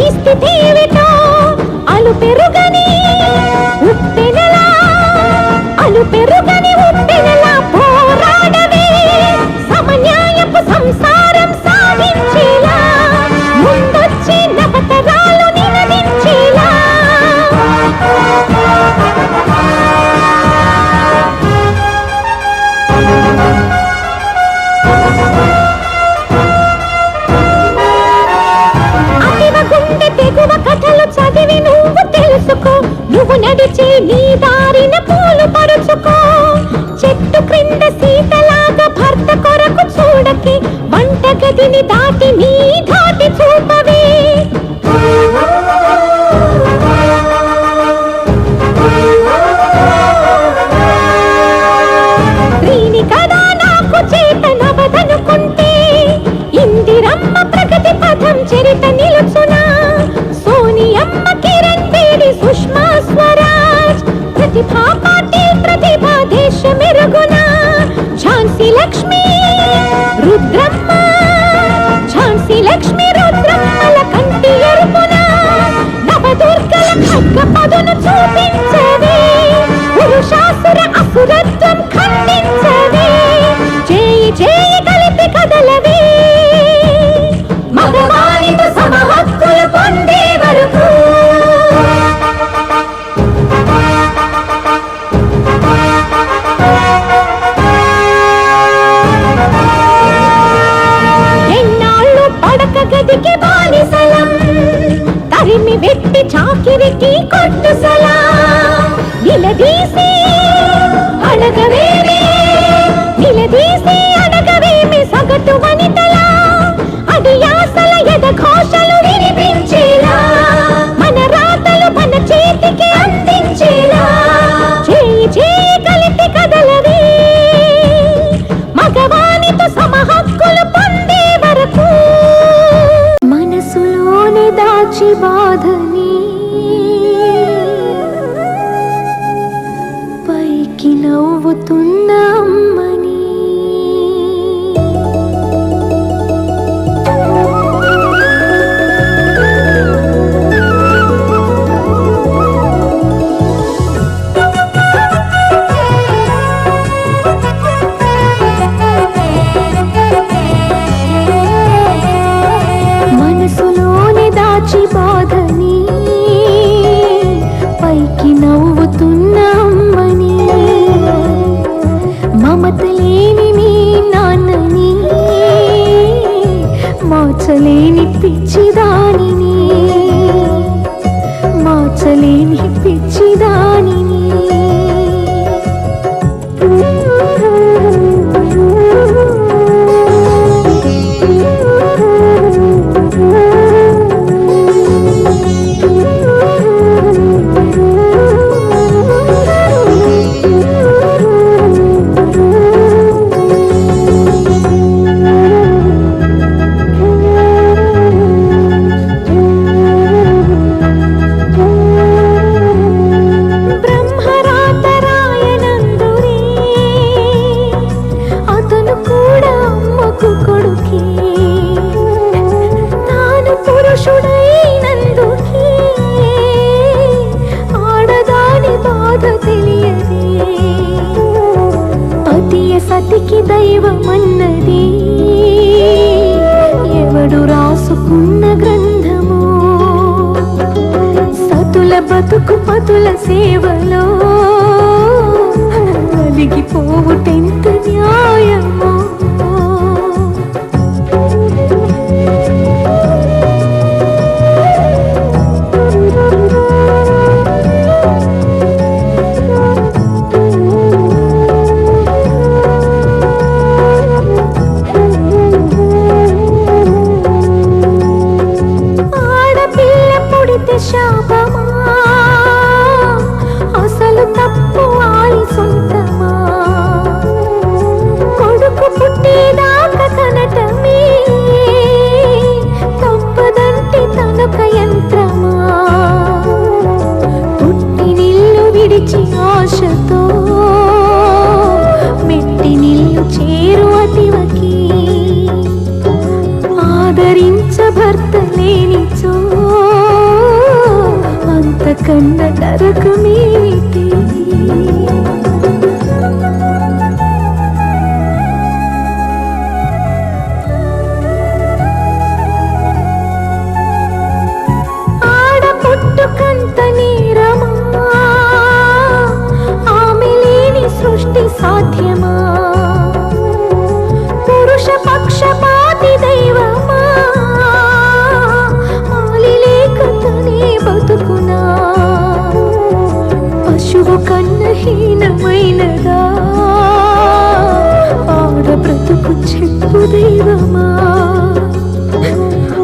ఈ స్థితి ఏమిటో అలు పెరుగ प्रतिभा पाटे प्रतिभा देश मेरगुना झांसी लक्ष्मी रुद्रम्मा झांसी लक्ष्मी रुद्रम्मल कंटी ఎరుపున నవదుర్గల ఖడ్గ పదును చూ 毕竟 సతికి దైవమన్నది. ఎవడు రాసుకున్న గ్రంథము సతుల బతుకు పతుల సేవలో కలిగిపోవుటెంత న్యాయమో. శాపమా? అసలు తప్పు ఆయి సొంతమా కొడుకు పుట్టేదాకా కనటమే తప్పదంటే తనొక యంత్రమా? పుట్టినిల్లు విడిచి ఆశతో మెట్టి చేరు అతివకి. ఆదరించ భర్త లేనిచో కన్న నరకమే బ్రతుకు చెప్పు దైవమా?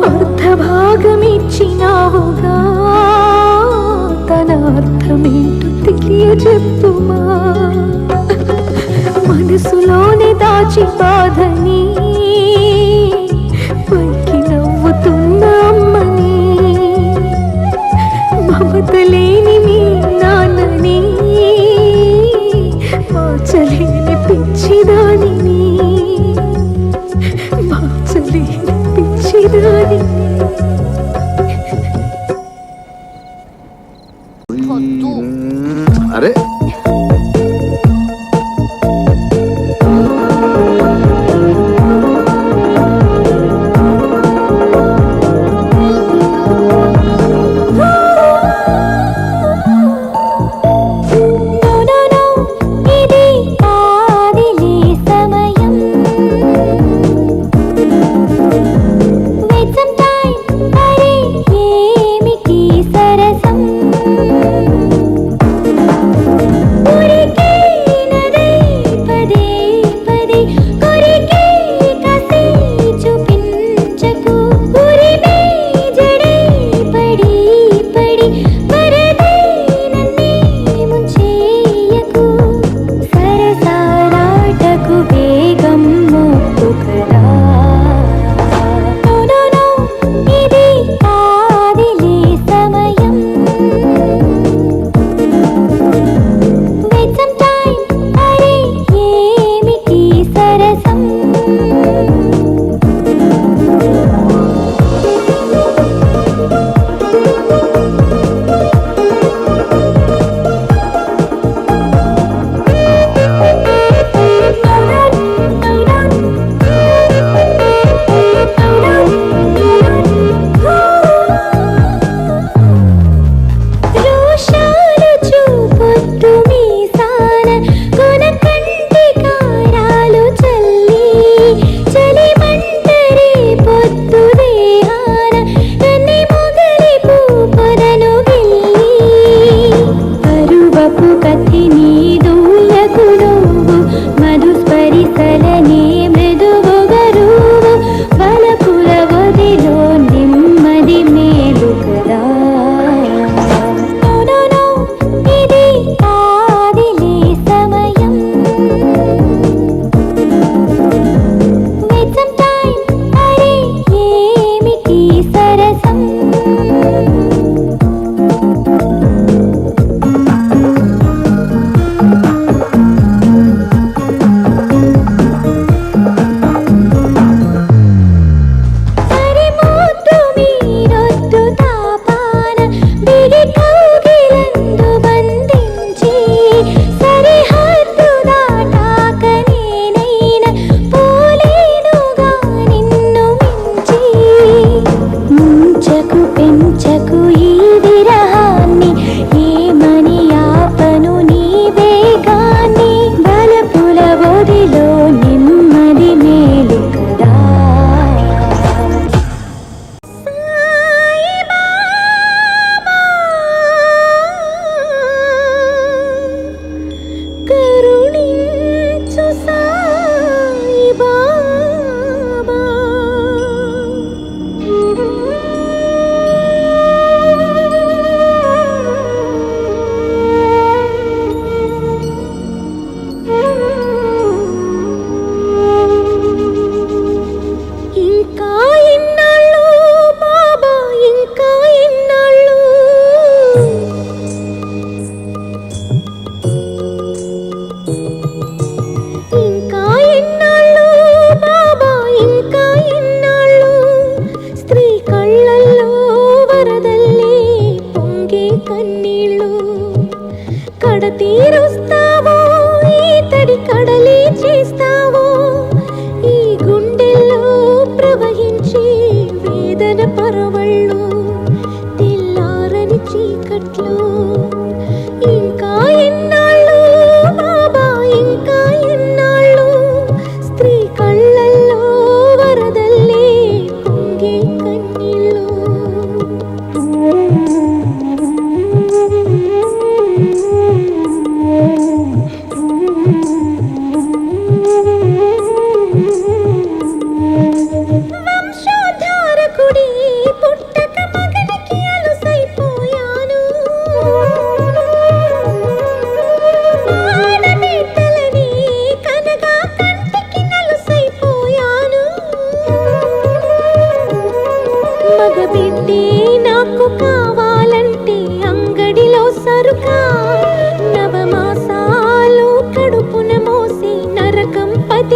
అర్ధభాగమిచ్చినావుగా? తన అర్థమేంటో తెలియజెప్పుమా? మనసులోనే దాచి బాధని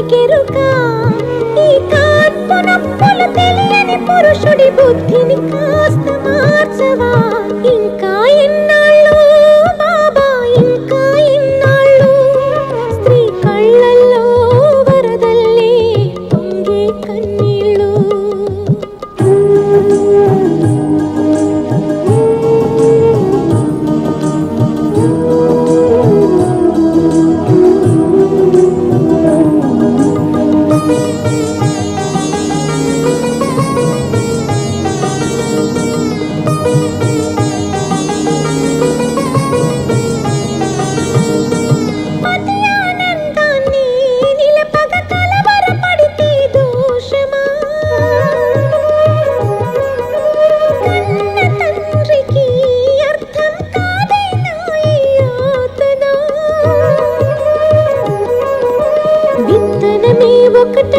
నరకం ఈ కాన్పు నొప్పులు తెలియని పురుషుడి బుద్ధిని కాస్త మార్చవా?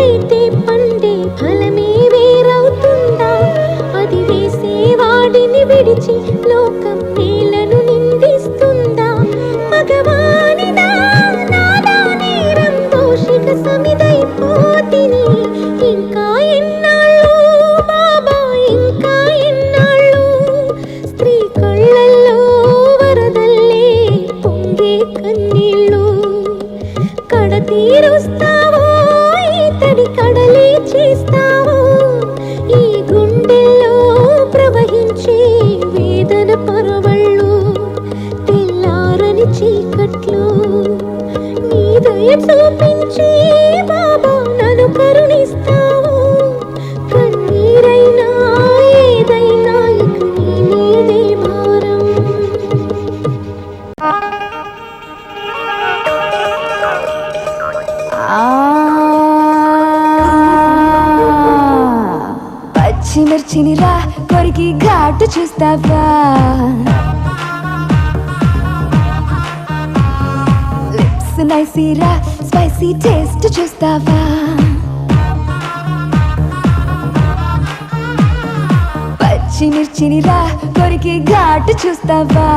পাইতে পার। 苏冰之 లిప్స్ నైసీరా స్పైసీ టేస్ట్ చూస్తావా? పచ్చి మిర్చిని రా కొరికి ఘాటు చూస్తావా?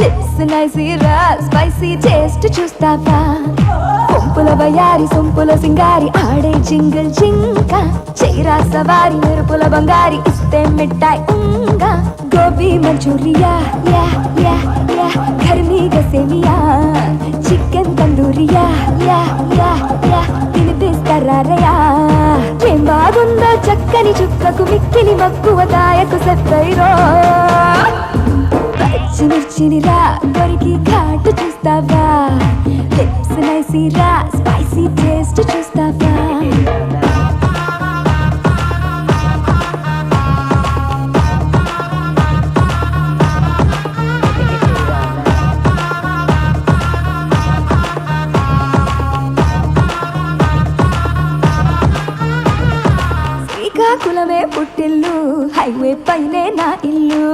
లిప్స్ నైసీరా స్పైసీ టేస్ట్ చూస్తావా? పొంపుల బయారి సొంపుల సింగారి ఆడే జింగిల్ జింక. చీరా సవారి మెరుపుల బంగారి ఇస్తే మిఠాయి ఉంగా. గోబీ మంచూరియా యా యా యా గర్మీ గసే చికెన్ యా యా యా తినిపిస్తారా రయా ఏం బాగుందో చక్కని చుక్కకు మిక్కిలి మక్కువ దాయకు సెప్పైరో పచ్చిమిర్చిని రా కొరికి ఘాటు చూస్తావా. లిప్స్ నైసి రా స్పైసీ టేస్ట్ చూస్తావా. కులమే పుట్టిల్లు హైవే పైనే నా ఇల్లు.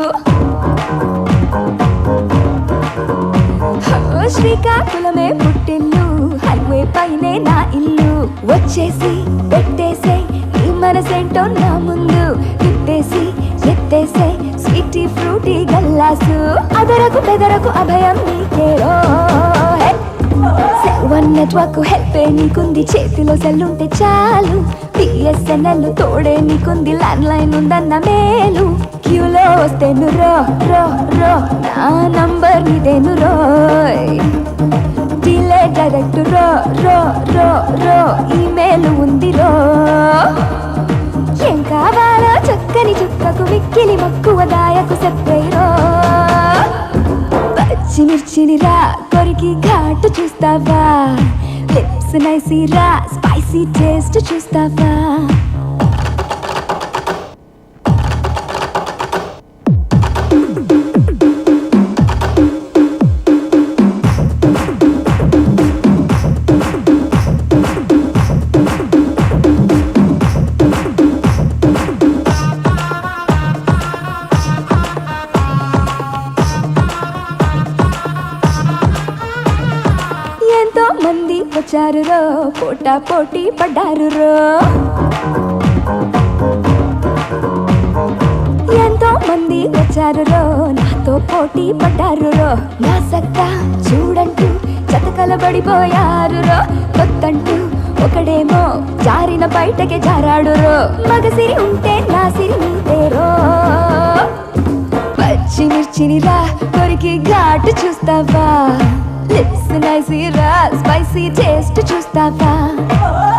శ్రీకాకుళమే పుట్టిల్లు హైవే పైనే నా ఇల్లు. వచ్చేసి పెట్టేసే ఈ మనసేంటో నా ముందు. తిప్పేసి ఎత్తేసే స్వీటీ ఫ్రూటీ గల్లాసు. అదరకు బెదరకు అభయం నీకేరో వన్ నెట్వర్క్ హెల్ప్ నీకుంది చేతిలో సెల్ ఉంటే చాలు. బిఎస్ఎన్ఎల్ తోడే నీకుంది ల్యాండ్ లైన్ ఉందన్న మేలు. క్యూలో వస్తే రో రో రో నా నంబర్ నీదేను రోయ్ డీలే డైరెక్ట్ రో రో రో రో ఈమెయిల్ ఉంది రో. ఏం కావాలో చక్కని చుక్కకు మిక్కిలి మక్కువ దాయకు చెప్పేరో పచ్చిమిర్చిని రా కొరికి ఘాటు చూస్తావా? స్పైసీ టేస్ట్ చూస్తావా వచ్చారు రో పోటా పోటీ పడ్డారు రో ఎంతో మంది వచ్చారు రో నాతో పోటీ పడ్డారు రో నా సత్తా చూడంటూ చతకలబడిపోయారు రో కొత్తంటూ ఒకడేమో జారిన బయటకి జారాడు రో మగసిరి ఉంటే నా సిరి నీదేరో పచ్చిమిర్చిని రా కొరికి ఘాటు చూస్తావా? లిప్స్ స్పైసీ టేస్ట్ చూస్తావా?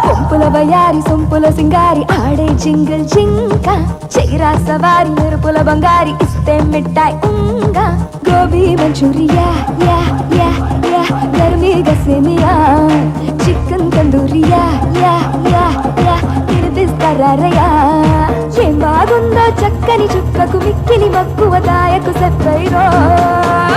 కొంపుల బయారి సొంపుల సింగారి ఆడే జింగిల్ జింక. చైరా సవారి మెరుపుల బంగారి ఇస్తే మిఠాయి ఉంగా. గోబీ మంచూరియా యా యా యా గర్మీ గసేమియా చికెన్ తందూరియా యా యా యా తినిపిస్తారయా ఏం బాగుందో చక్కని చుక్కకు మిక్కిలి మక్కువ దాయకు సెప్పైరో